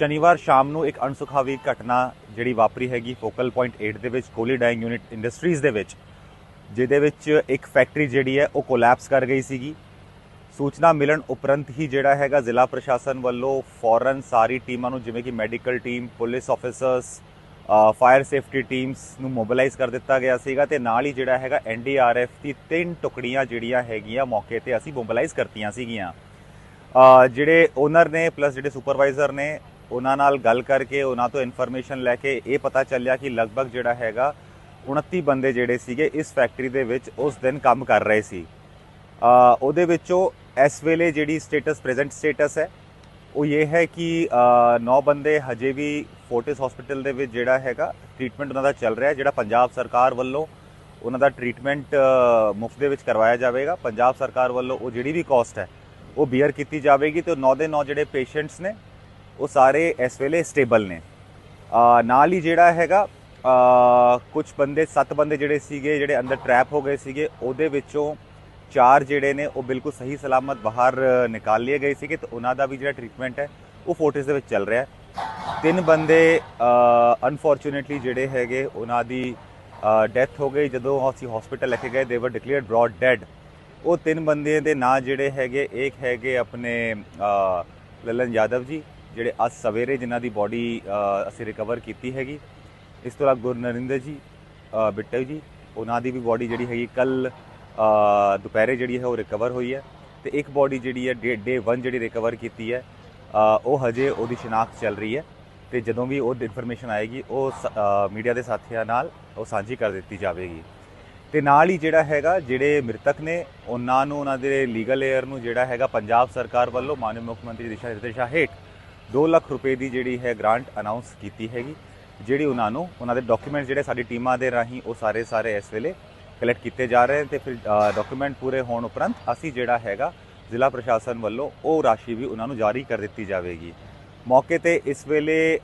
ਸ਼ਨੀਵਾਰ ਸ਼ਾਮ ਨੂੰ ਇੱਕ ਅਣਸੁਖਾਵੀ ਘਟਨਾ ਜਿਹੜੀ ਵਾਪਰੀ ਹੈਗੀ ਫੋਕਲ ਪੁਆਇੰਟ 8 ਦੇ ਵਿੱਚ ਕੋਲੀ ਡਾਈਂਗ ਯੂਨਿਟ ਇੰਡਸਟਰੀਜ਼ ਦੇ ਵਿੱਚ, ਜਿਹਦੇ ਵਿੱਚ ਇੱਕ ਫੈਕਟਰੀ ਜਿਹੜੀ ਹੈ ਉਹ ਕੋਲੈਪਸ ਕਰ ਗਈ ਸੀਗੀ। ਸੂਚਨਾ ਮਿਲਣ ਉਪਰੰਤ ਹੀ ਜਿਹੜਾ ਹੈਗਾ ਜ਼ਿਲ੍ਹਾ ਪ੍ਰਸ਼ਾਸਨ ਵੱਲੋਂ ਫੌਰਨ ਸਾਰੀ ਟੀਮਾਂ ਨੂੰ, ਜਿਵੇਂ ਕਿ medical team, police officers fire safety teams ਨੂੰ ਮੋਬਿਲਾਈਜ਼ ਕਰ ਦਿੱਤਾ ਗਿਆ ਸੀਗਾ ਤੇ ਨਾਲ ਹੀ ਜਿਹੜਾ ਹੈਗਾ ਐਨਡੀਆਰਐਫ ਦੀ ਤਿੰਨ ਟੁਕੜੀਆਂ ਜਿਹੜੀਆਂ ਹੈਗੀਆਂ ਮੌਕੇ ਤੇ ਅਸੀਂ ਮੋਬਿਲਾਈਜ਼ ਕਰਤੀਆਂ ਸੀਗੀਆਂ। ਜਿਹੜੇ ਓਨਰ ਨੇ ਪਲੱਸ ਜਿਹੜੇ ਸੁਪਰਵਾਈਜ਼ਰ ਨੇ, ਉਹਨਾਂ ਨਾਲ ਗੱਲ ਕਰਕੇ, ਉਹਨਾਂ ਤੋਂ ਇਨਫੋਰਮੇਸ਼ਨ ਲੈ ਕੇ ਇਹ ਪਤਾ ਚੱਲਿਆ ਕਿ ਲਗਭਗ ਜਿਹੜਾ ਹੈਗਾ 29 ਬੰਦੇ ਜਿਹੜੇ ਸੀਗੇ ਇਸ ਫੈਕਟਰੀ ਦੇ ਵਿੱਚ ਉਸ ਦਿਨ ਕੰਮ ਕਰ ਰਹੇ ਸੀ। ਉਹਦੇ ਵਿੱਚੋਂ ਇਸ ਵੇਲੇ ਜਿਹੜੀ ਸਟੇਟਸ ਪ੍ਰੈਜ਼ੈਂਟ ਸਟੇਟਸ ਹੈ, ਉਹ ਇਹ ਹੈ ਕਿ 9 ਬੰਦੇ ਹਜੇ ਵੀ ਫੋਰਟਿਸ ਹਸਪੀਟਲ ਦੇ ਵਿੱਚ ਜਿਹੜਾ ਹੈਗਾ ਟ੍ਰੀਟਮੈਂਟ ਉਹਨਾਂ ਦਾ ਚੱਲ ਰਿਹਾ, ਜਿਹੜਾ ਪੰਜਾਬ ਸਰਕਾਰ ਵੱਲੋਂ ਉਹਨਾਂ ਦਾ ਟ੍ਰੀਟਮੈਂਟ ਮੁਫਤ ਦੇ ਵਿੱਚ ਕਰਵਾਇਆ ਜਾਵੇਗਾ। ਪੰਜਾਬ ਸਰਕਾਰ ਵੱਲੋਂ ਉਹ ਜਿਹੜੀ ਵੀ ਕਾਸਟ ਹੈ ਉਹ ਬੀਅਰ ਕੀਤੀ ਜਾਵੇਗੀ ਤੇ 9 ਦੇ 9 ਜਿਹੜੇ ਪੇਸ਼ੈਂਟਸ ਨੇ, ਉਹ ਸਾਰੇ ਇਸ ਵੇਲੇ ਸਟੇਬਲ ਨੇ। ਨਾਲ ਹੀ ਜਿਹੜਾ ਹੈਗਾ ਕੁਝ ਬੰਦੇ 7 ਬੰਦੇ ਜਿਹੜੇ ਸੀਗੇ, ਜਿਹੜੇ ਅੰਦਰ ਟਰੈਪ ਹੋ ਗਏ ਸੀਗੇ, ਉਹਦੇ ਵਿੱਚੋਂ ਚਾਰ ਜਿਹੜੇ ਨੇ, ਉਹ ਬਿਲਕੁਲ ਸਹੀ ਸਲਾਮਤ ਬਾਹਰ ਨਿਕਾਲ ਲਏ ਗਏ ਸੀਗੇ ਤੇ ਉਹਨਾਂ ਦਾ ਵੀ ਜਿਹੜਾ ਟ੍ਰੀਟਮੈਂਟ ਹੈ, ਉਹ ਫੋਰਟਿਸ ਦੇ ਵਿੱਚ ਚੱਲ ਰਿਹਾ ਹੈ। ਤਿੰਨ ਬੰਦੇ ਅਨਫੋਰਚੂਨੇਟਲੀ ਜਿਹੜੇ ਹੈਗੇ, ਉਹਨਾਂ ਦੀ ਡੈਥ ਹੋ ਗਈ। ਜਦੋਂ ਅਸੀਂ ਹਸਪੀਟਲ ਲੈ ਕੇ ਗਏ ਦੇ ਵਰ ਡਿਕਲੇਅਰਡ ਬ੍ਰੌਡ ਡੈਡ ਉਹ ਤਿੰਨ ਬੰਦਿਆਂ ਦੇ ਨਾਂ ਜਿਹੜੇ ਹੈਗੇ ਇੱਕ ਹੈਗੇ ਆਪਣੇ ਲਲਨ ਯਾਦਵ ਜੀ ਜਿਹੜੇ ਅੱਜ ਸਵੇਰੇ ਜਿਨ੍ਹਾਂ ਦੀ ਬਾਡੀ ਅਸੀਂ ਰਿਕਵਰ ਕੀਤੀ ਹੈਗੀ। ਇਸ ਤੋਂ ਇਲਾਵਾ ਗੁਰਨਰਿੰਦਰ ਜੀ ਅ, ਬਿੱਟੂ ਜੀ ਉਹਨਾਂ ਦੀ ਵੀ ਬਾਡੀ ਜਿਹੜੀ ਹੈਗੀ ਕੱਲ ਦੁਪਹਿਰੇ ਜਿਹੜੀ ਹੈ ਉਹ ਰਿਕਵਰ ਹੋਈ ਹੈ। ਤੇ ਇੱਕ ਬਾਡੀ ਜਿਹੜੀ ਹੈ ਡੇ ਡੇ 1 ਜਿਹੜੀ ਰਿਕਵਰ ਕੀਤੀ ਹੈ ਉਹ ਹਜੇ ਉਹਦੀ ਸ਼ਨਾਖਤ ਚੱਲ ਰਹੀ ਹੈ। ਤੇ ਜਦੋਂ ਵੀ ਉਹ ਇਨਫੋਰਮੇਸ਼ਨ ਆਏਗੀ ਉਹ ਮੀਡੀਆ ਦੇ ਸਾਥੀਆਂ ਨਾਲ ਉਹ ਸਾਂਝੀ ਕਰ ਦਿੱਤੀ ਜਾਵੇਗੀ। ਤੇ ਨਾਲ ਹੀ ਜਿਹੜਾ ਹੈਗਾ, ਜਿਹੜੇ ਮ੍ਰਿਤਕ ਨੇ, ਉਹਨਾਂ ਨੂੰ, ਉਹਨਾਂ ਦੇ ਲੀਗਲ ਏਅਰ ਨੂੰ ਜਿਹੜਾ ਹੈਗਾ ਪੰਜਾਬ ਸਰਕਾਰ ਵੱਲੋਂ ਮਾਨਯੋਗ ਮੁੱਖ ਮੰਤਰੀ ਦਿਸ਼ਾ ਨਿਰਦੇਸ਼ਾਂ ਹੇਠ 2 ਲੱਖ ਰੁਪਏ ਦੀ ਜਿਹੜੀ ਹੈ ਗ੍ਰਾਂਟ ਅਨਾਉਂਸ ਕੀਤੀ ਹੈਗੀ, ਜਿਹੜੀ ਉਹਨਾਂ ਨੂੰ, ਉਹਨਾਂ ਦੇ ਡਾਕੂਮੈਂਟ ਜਿਹੜੇ ਸਾਡੀ ਟੀਮਾਂ ਦੇ ਰਾਹੀਂ ਉਹ ਸਾਰੇ ਸਾਰੇ ਇਸ ਵੇਲੇ ਕਲੈਕਟ ਕੀਤੇ ਜਾ ਰਹੇ ਨੇ ਤੇ ਫਿਰ ਡਾਕੂਮੈਂਟ ਪੂਰੇ ਹੋਣ ਉਪਰੰਤ ਅਸੀਂ ਜਿਹੜਾ ਹੈਗਾ ਜ਼ਿਲ੍ਹਾ ਪ੍ਰਸ਼ਾਸਨ ਵੱਲੋਂ ਉਹ ਰਾਸ਼ੀ ਵੀ ਉਹਨਾਂ ਨੂੰ ਜਾਰੀ ਕਰ ਦਿੱਤੀ ਜਾਵੇਗੀ। ਮੌਕੇ ਤੇ ਇਸ ਵੇਲੇ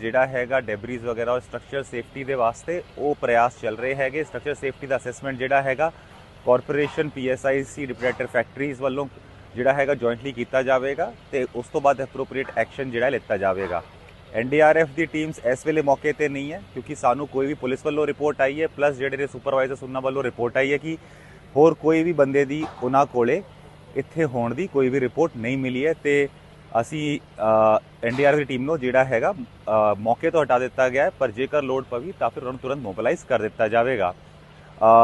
ਜਿਹੜਾ ਹੈਗਾ ਡੈਬਰੀਜ਼ ਵਗੈਰਾ ਔਰ ਸਟਰਕਚਰ ਸੇਫਟੀ ਦੇ ਵਾਸਤੇ ਉਹ ਪ੍ਰਯਾਸ ਚੱਲ ਰਹੇ ਹੈਗੇ। ਸਟਰਕਚਰ ਸੇਫਟੀ ਦਾ ਅਸੈਸਮੈਂਟ ਜਿਹੜਾ ਹੈਗਾ ਕਾਰਪੋਰੇਸ਼ਨ ਪੀਐਸਆਈਸੀ ਰਿਪਰੇਟਰ ਫੈਕਟਰੀਜ਼ ਵੱਲੋਂ ਜਿਹੜਾ ਹੈਗਾ ਜੁਆਇੰਟਲੀ ਕੀਤਾ ਜਾਵੇਗਾ ਤੇ ਉਸ ਤੋਂ ਬਾਅਦ ਐਪਰੋਪ੍ਰੀਏਟ ਐਕਸ਼ਨ ਜਿਹੜਾ ਲਿੱਤਾ ਜਾਵੇਗਾ। ਐਨਡੀਆਰਐਫ ਦੀ ਟੀਮਸ ਇਸ ਵੇਲੇ ਮੌਕੇ ਤੇ ਨਹੀਂ ਹੈ, ਕਿਉਂਕਿ ਸਾਨੂੰ ਕੋਈ ਵੀ ਪੁਲਿਸ ਵੱਲੋਂ ਰਿਪੋਰਟ ਆਈ ਹੈ ਪਲੱਸ ਜਿਹੜੇ ਨੇ ਸੁਪਰਵਾਈਜ਼ਰ ਉਹਨਾਂ ਵੱਲੋਂ ਰਿਪੋਰਟ ਆਈ ਹੈ ਕਿ ਹੋਰ ਕੋਈ ਵੀ ਬੰਦੇ ਦੀ ਉਹਨਾਂ ਕੋਲੇ ਇੱਥੇ ਹੋਣ ਦੀ ਕੋਈ ਵੀ ਰਿਪੋਰਟ ਨਹੀਂ ਮਿਲੀ ਹੈ ਤੇ ਅਸੀਂ ਐਨਡੀਆਰਐਫ ਦੀ ਟੀਮ ਨੂੰ ਜਿਹੜਾ ਹੈਗਾ ਮੌਕੇ ਤੋਂ ਹਟਾ ਦਿੱਤਾ ਗਿਆ ਹੈ, ਪਰ ਜੇਕਰ ਲੋਡ ਪਈ ਤਾਂ ਫਿਰ ਉਹਨਾਂ ਨੂੰ ਤੁਰੰਤ ਮੋਬਿਲਾਈਜ਼ ਕਰ ਦਿੱਤਾ ਜਾਵੇਗਾ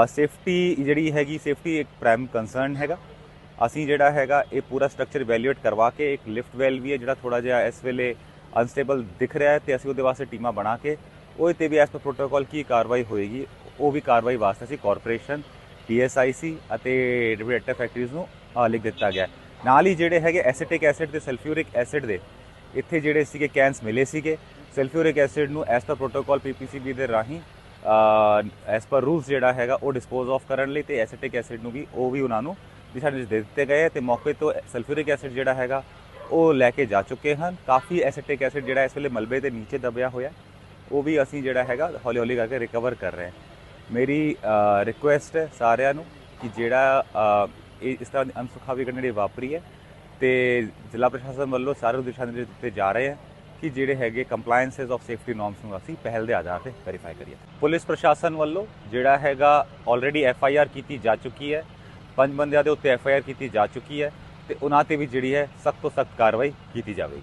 ਸੇਫਟੀ ਜਿਹੜੀ ਹੈਗੀ ਸੇਫਟੀ ਇੱਕ ਪ੍ਰਾਈਮ ਕੰਸਰਨ ਹੈਗਾ ਅਸੀਂ ਜਿਹੜਾ ਹੈਗਾ, ਇਹ ਪੂਰਾ ਸਟਰਕਚਰ ਇਵੈਲੂਏਟ ਕਰਵਾ ਕੇ, ਇੱਕ ਲਿਫਟ ਵੈਲ ਵੀ ਹੈ, ਜਿਹੜਾ ਥੋੜਾ ਜਿਹਾ ਇਸ ਵੇਲੇ ਅਨਸਟੇਬਲ ਦਿਖ ਰਿਹਾ ਹੈ ਤੇ ਅਸੀਂ ਉਹਦੇ ਵਾਸਤੇ ਟੀਮਾਂ ਬਣਾ ਕੇ, ਉਹਦੇ ਤੇ ਵੀ ਐਸ ਪਰ ਪ੍ਰੋਟੋਕਾਲ ਕੀ ਕਾਰਵਾਈ ਹੋਏਗੀ, ਉਹ ਵੀ ਕਾਰਵਾਈ ਵਾਸਤੇ ਅਸੀਂ ਕਾਰਪੋਰੇਸ਼ਨ ਪੀਐਸਆਈਸੀ ਅਤੇ ਰਿਪਰੈਟਰ ਫੈਕਟਰੀਜ਼ ਨੂੰ ਲਿਖ ਦਿੱਤਾ ਗਿਆ ਹੈ। ਨਾਲ ਹੀ ਜਿਹੜੇ ਹੈਗੇ ਐਸੀਟਿਕ ਐਸਿਡ ਤੇ ਸਲਫਿਊਰਿਕ ਐਸਿਡ ਦੇ ਇੱਥੇ ਜਿਹੜੇ ਸੀਗੇ ਕੈਨਸ ਮਿਲੇ ਸੀਗੇ। ਸਲਫਿਊਰਿਕ ਐਸਿਡ ਨੂੰ ਐਸ ਪਰ ਪ੍ਰੋਟੋਕਾਲ ਪੀਪੀਸੀਬੀ ਦੇ ਰਾਹੀਂ ਐਸ ਪਰ ਰੂਲਸ ਜਿਹੜਾ ਹੈਗਾ ਉਹ ਡਿਸਪੋਜ਼ ਆਫ ਕਰਨ ਲਈ ਤੇ ਐਸੀਟਿਕ ਐਸਿਡ ਨੂੰ ਵੀ, ਉਹ ਵੀ ਉਹਨਾਂ ਨੂੰ ਦਿਸ਼ਾ ਨਿਰਦੇਸ਼ ਦੇ ਦਿੱਤੇ ਗਏ ਤੇ ਮੌਕੇ ਤੋਂ ਸਲਫਿਊਰਿਕ ਐਸਿਡ ਜਿਹੜਾ ਹੈਗਾ ਉਹ ਲੈ ਕੇ ਜਾ ਚੁੱਕੇ ਹਨ। ਕਾਫੀ ਐਸੀਟਿਕ ਐਸਿਡ ਜਿਹੜਾ ਇਸ ਵੇਲੇ ਮਲਬੇ ਦੇ ਨੀਚੇ ਦਬਿਆ ਹੋਇਆ। ਉਹ ਵੀ ਅਸੀਂ ਜਿਹੜਾ ਹੈਗਾ ਹੌਲੀ ਹੌਲੀ ਕਰਕੇ ਰਿਕਵਰ ਕਰ ਰਹੇ ਹਾਂ। ਮੇਰੀ ਰਿਕੁਐਸਟ ਹੈ ਸਾਰਿਆਂ ਨੂੰ ਕਿ ਜਿਹੜਾ ਇਹ ਇਸ ਤਰ੍ਹਾਂ ਦੀ ਅਨਸੁਖਾਵੀ ਘਟਨਾ ਜਿਹੜੀ ਵਾਪਰੀ ਹੈ ਤੇ ਜ਼ਿਲ੍ਹਾ ਪ੍ਰਸ਼ਾਸਨ ਵੱਲੋਂ ਸਾਰੇ ਦਿਸ਼ਾ ਨਿਰਦੇਸ਼ ਦਿੱਤੇ ਜਾ ਰਹੇ ਹੈ ਕਿ ਜਿਹੜੇ ਹੈਗੇ ਕੰਪਲਾਈਐਂਸਸ ਆਫ ਸੇਫਟੀ ਨਾਰਮਸ ਨੂੰ ਅਸੀਂ ਪਹਿਲ ਦੇ ਆਧਾਰ ਤੇ ਵੈਰੀਫਾਈ ਕਰੀਏ। ਪੁਲਿਸ ਪ੍ਰਸ਼ਾਸਨ ਵੱਲੋਂ ਜਿਹੜਾ ਹੈਗਾ ਆਲਰੇਡੀ ਐਫ ਆਈ ਆਰ ਕੀਤੀ ਜਾ ਚੁੱਕੀ ਹੈ। ਪੰਜ ਬੰਦਿਆਂ ਦੇ ਉੱਤੇ ਐਫ ਆਈ ਆਰ ਕੀਤੀ ਜਾ ਚੁੱਕੀ ਹੈ ਤੇ ਉਹਨਾਂ ਤੇ ਵੀ ਜਿਹੜੀ ਹੈ ਸਖਤ ਤੋਂ ਸਖਤ ਕਾਰਵਾਈ ਕੀਤੀ ਜਾਵੇਗੀ।